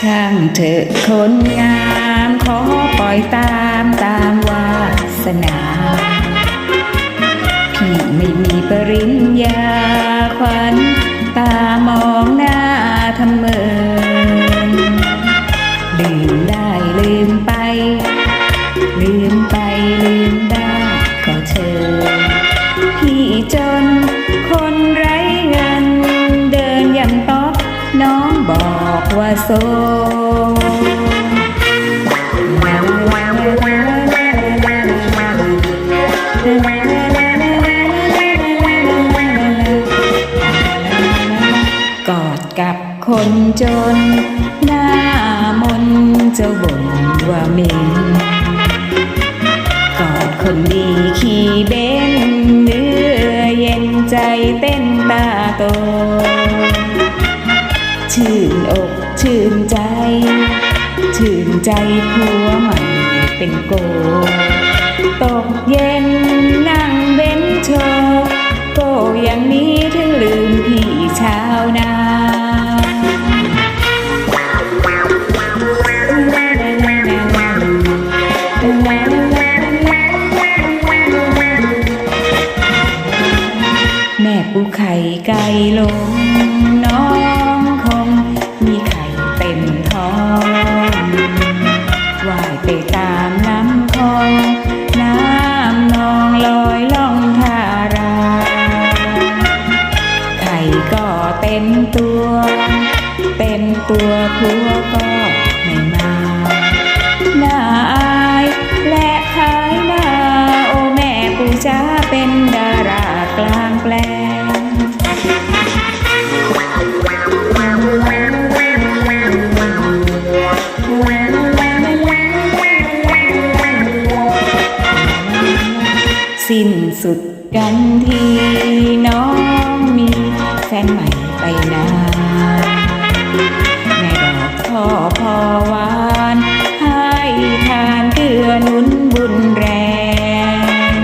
ช่างเถอะคนงามขอปล่อยตามตามวาสนา พี่ไม่มีปริญญาขวัญตามองหน้าทำเมินลืมได้ลืมไป ลืมไปลืมได้ก็เชิญพี่จนคนไร้เงิน เดินอย่างต๊อกน้องบอกว่าโซ คนจน หน้ามนเจ้าบ่นว่าเหมินกอดคนดีขี่เบนเนื้อเย็นใจเต้นตาโต ชื่นอกชื่นใจ ชื่นใจผัวใหม่เป็นโก ตกเย็นนั่งเบนโชโกอย่างนี้ถึงลืมพี่ชาวนา ปูไข่ไก่ลงน้องคง มีไข่เต็มท้องว่ายไปตามน้ำคลองน้ำนองลอยล่องทารา ไข่ก็เต็มตัว เต็มตัวผัวก็ไม่มาหน้าอายและขายหน้าโอแม่ปูจ้าเป็นดารากลางแปลง กันทีน้องมีแฟนใหม่ไปนานแม่ดอกพ่อพอหวานให้ทานเกลือหนุนบุญแรง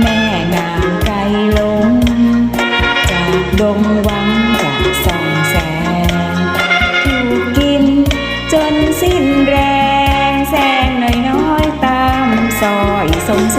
แม่นางไก่ลง จากดงวังจากสองแสงถูกกินจนสิ้นแรง แสงน้อยน้อยๆตามซอยสมโซ